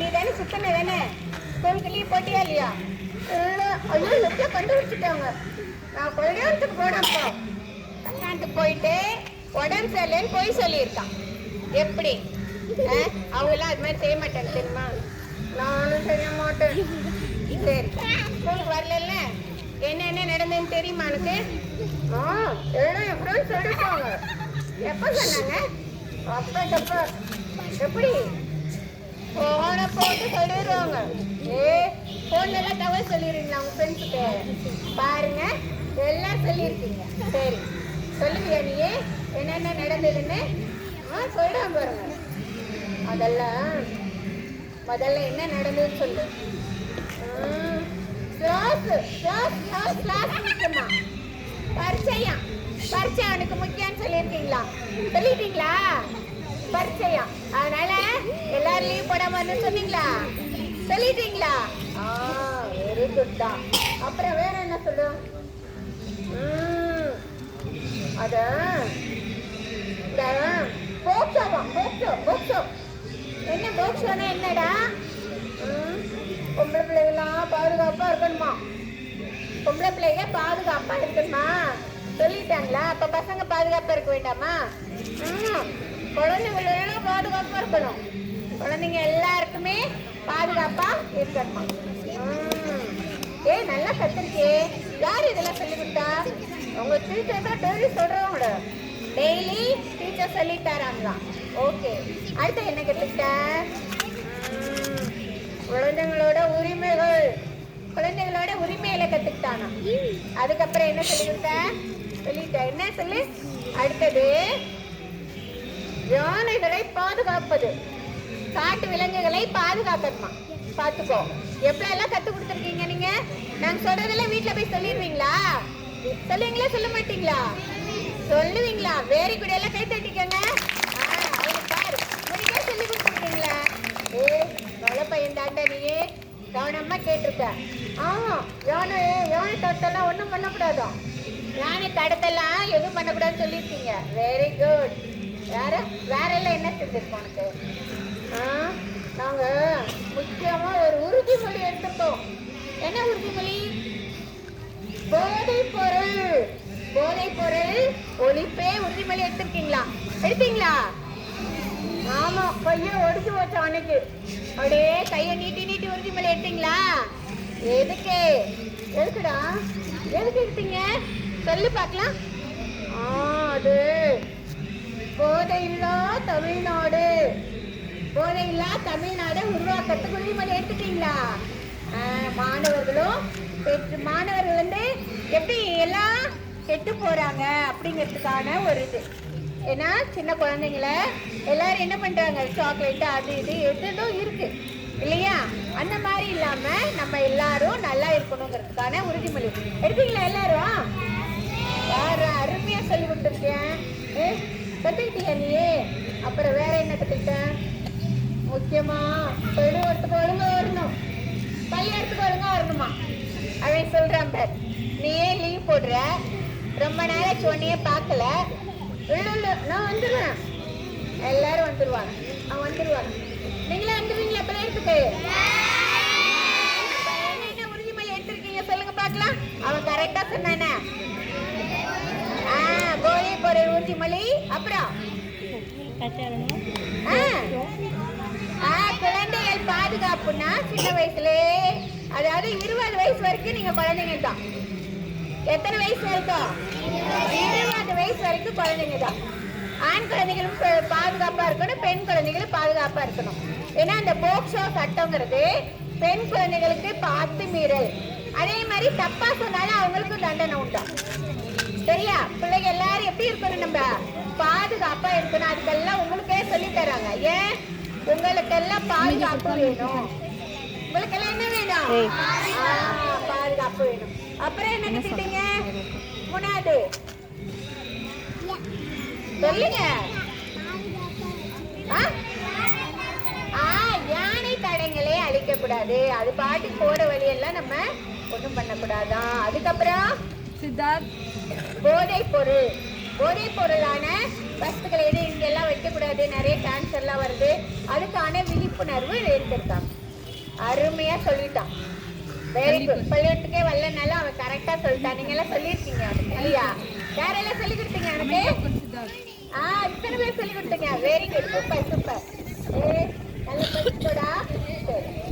நீ தானே சுத்தன தானே? ஸ்கூலுக்கு லீவ் போட்டியா இல்லையா? ஐயோ எப்படியோ கண்டுபிடிச்சிட்டாங்க? நான் கல்யாணத்துக்கு போனப்போ கல்யாணத்துக்கு போயிட்டு உடம்பு சரியில்லைன்னு போய் சொல்லியிருக்கான். எப்படி? அவங்களாம் அது மாதிரி செய்ய மாட்டாங்க தெரியுமா? நானும் செய்ய மாட்டேன். சரி. ஸ்கூலுக்கு வரல என்னென்ன நடந்ததுன்னு தெரியுமா எனக்கு ஆ எல்லாம் என் ஃப்ரெண்ட்ஸ் சொல்லிட்டாங்க. எப்போ சொன்னாங்க? அப்போ தப்பா எப்படி? போன போட்டு சொல்லிடுவாங்க. ஏ ஃபோன்ல எல்லாம் தகவல் சொல்லிடுறீங்களா உங்க ஃப்ரெண்ட்ஸுக்கு பாருங்க எல்லாம் சொல்லியிருக்கீங்க. சரி சொல்லுவியா நீ? என்னென்ன நடந்ததுன்னு? ஆ சொல்றேன் பாருங்க. அதெல்லாம் முதல்ல என்ன நடந்ததுன்னு சொல்லு. கிளாஸ் கிளாஸ் கிளாஸ் கிளாஸ் முக்கியமா? பரிச்சையா? பரிச்சை அவனுக்கு முக்கியம்னு சொல்லியிருக்கீங்களா? சொல்லிட்டீங்களா? பரிச்சையா? அதனால எல்லாரும் லீவ் போடாம சொன்னீங்களா? சொல்லிட்டீங்களா? ஆ வெரி குட் தான் அப்புறம் வேற என்ன சொல்லு? ம், அத இந்த போக்சோவா போக்சோ என்ன போக்சோனா என்னடா? ம், பொம்பளை பிள்ளைகளாம் பாதுகாப்பா இருக்கணுமா? பொம்பளை பிள்ளைங்க பாதுகாப்பா இருக்கணுமா? சொல்லிட்டாங்களா? அப்ப பசங்க பாதுகாப்பா இருக்க வேண்டாமா? ம், குழந்தைங்களெல்லாம் பாதுகாப்பா இருக்கணும். குழந்தைங்க எல்லாருக்குமே பாதுகாப்பா இருக்கணுமா? ஏ நல்லா கத்துருக்கே யார் இதெல்லாம் சொல்லி கொடுத்தா? உங்க டீச்சர் தான் டெய்லி சொல்றவங்க டெய்லி டீச்சர் சொல்லி தராங்களாம் ஓகே. அடுத்து என்ன கத்துக்கிட்ட? குழந்தைங்களோட உரிமைகள். குழந்தைங்களோட உரிமையில கத்துக்கிட்டானா? அதுக்கப்புறம் என்ன சொல்லி கொடுத்த? சொல்லிட்ட. என்ன சொல்லு? அடுத்தது யானைகளை பாதுகாப்பது. காட்டு விலங்குகளை பாதுகாக்கணுமா? பாத்துக்கோ. எப்படி எல்லாம் கற்றுக் கொடுத்துருக்கீங்க நீங்கள் நாங்கள் சொல்கிறதெல்லாம் வீட்டில் போய் சொல்லிடுவீங்களா? சொல்லுவீங்களா சொல்ல மாட்டீங்களா? சொல்லுவீங்களா? வேறு கூட எல்லாம் கை தட்டிக்கங்க. ஆ, அவனுக்கு பாரு. உனக்கே சொல்லி கொடுத்துருக்கீங்களா? ஏ நல்ல பையன் தாண்டா நீயே கவனமாக கேட்டிருக்க ஆமா யானை யானை தட்டெல்லாம் ஒன்றும் பண்ணக்கூடாதான் யானை தடத்தெல்லாம் எதுவும் பண்ணக்கூடாதுன்னு சொல்லியிருக்கீங்க. வெரி குட் வேற வேற எல்லாம் என்ன செஞ்சிருக்கோம் உனக்கு? ஆ நாங்க முக்கியமா ஒரு உறுதிமொழி எடுத்துட்டோம். என்ன உறுதிமொழி? போதை பொருள் போதை பொருள் ஒழிப்பே உறுதிமொழி எடுத்திருக்கீங்களா? எடுத்தீங்களா? ஆமா பையன் ஒடிச்சு போச்சு அன்னைக்கு. அப்படியே கையை நீட்டி நீட்டி உறுதிமொழி எடுத்தீங்களா? எதுக்கு? எதுக்குடா? எதுக்கு எடுத்தீங்க? சொல்லு பார்க்கலாம். ஆ அது போதையில்லா தமிழ்நாடு. போதையில்லா தமிழ்நாடை உருவாக்கத்துக்கு உறுதிமொழி எடுத்துட்டீங்களா? மாணவர்களும் பெற்று மாணவர்கள் வந்து எப்படி எல்லாம் கெட்டு போகிறாங்க அப்படிங்கிறதுக்கான ஒரு இது. ஏன்னா சின்ன குழந்தைங்கள எல்லாரும் என்ன பண்ணுறாங்க சாக்லேட்டு அது இது எதுவும் இருக்கு. இல்லையா? அந்த மாதிரி இல்லாமல் நம்ம எல்லாரும் நல்லா இருக்கணுங்கிறதுக்கான உறுதிமொழி. எடுத்தீங்களா எல்லாரும் வேற அருமையா சொல்லி கொடுத்துருக்கேன் ஏ, கத்துக்கிட்டியா நீ அப்புறம் வேற என்ன கத்துக்கிட்ட முக்கியமா பள்ளிக்கூடத்துக்கு ஒழுங்கா வரணும் பள்ளிக்கூடத்துக்கு ஒழுங்கா வரணுமா? அவன் சொல்றான் பார் நீயே லீவ் போடுற? ரொம்ப நாளைக்கு உன்னையே பார்க்கல. உள்ள இல்ல நான் வந்துடுவேன் எல்லாரும் வந்துடுவாங்க அவன் வந்துடுவாங்க நீங்களே வந்துடுவீங்களா பள்ளிக்கூடத்துக்கு அப்ப என்ன உறுதிமொழி எடுத்திருக்கீங்க. சொல்லுங்க பார்க்கலாம். அவன் கரெக்டா சொன்னானே. ஆ போய் பொருள் உறுதிமொழி அப்புறம்? ஆ. ஆ, குழந்தைகள் பாதுகாப்புன்னா சின்ன வயசுலே அதாவது இருபது வயசு வரைக்கும் நீங்க குழந்தைங்க தான் எத்தனை வயசு வரைக்கும் இருபது வயசு வரைக்கும் குழந்தைங்க தான் ஆண் குழந்தைகளும் பாதுகாப்பாக பாதுகாப்பா இருக்கணும் பெண் குழந்தைகளும் பாதுகாப்பா இருக்கணும். ஏன்னா இந்த போக்சோ சட்டங்கிறது பெண் குழந்தைகளுக்கு பார்த்து மீறல். அதே மாதிரி தப்பா சொன்னாலும் அவங்களுக்கும் தண்டனை உண்டா? சரியா? பிள்ளைங்க எல்லாரும் எப்படி இருக்கணும் நம்ம? பாதுகாப்பா இருக்கணும். அதுக்கெல்லாம் உங்களுக்கே சொல்லி தராங்க. ஏன்? உங்களுக்கெல்லாம் பாதுகாப்பு வேணும். உங்களுக்கெல்லாம் என்ன வேணும் ஆ, பாதுகாப்பு வேணும் அப்புறம் என்ன கத்துக்கிட்டீங்க மூணாவது சொல்லுங்க ஆ? ஆ, யானை தடங்களே அழிக்கக்கூடாது அது பாட்டு போற வழியெல்லாம் நம்ம ஒன்றும் பண்ணக்கூடாதான் அதுக்கப்புறம் சித்தார்த் போதை பொருள் போதை பொருளான வஸ்துக்களை எது இங்கெல்லாம் வைக்கக்கூடாது நிறைய கேன்சர்லாம் வருது அதுக்கான விழிப்புணர்வு விழிப்புணர்வு ஏற்படுத்தாங்க அருமையா சொல்லிட்டான். வெரி குட் பள்ளிக்கூடத்துக்கே வரலனாலும் அவன் கரெக்டா சொல்லிட்டான். நீங்க எல்லாம் சொல்லியிருக்கீங்க அவனுக்கு இல்லையா? யாரெல்லாம் சொல்லி கொடுத்தீங்க அவனுக்கு? ஆ இத்தனை பேர் சொல்லி கொடுத்தீங்க. வெரி குட் சூப்பர் சூப்பர் ஏ நல்ல படிச்சோடா தேங்க்யூ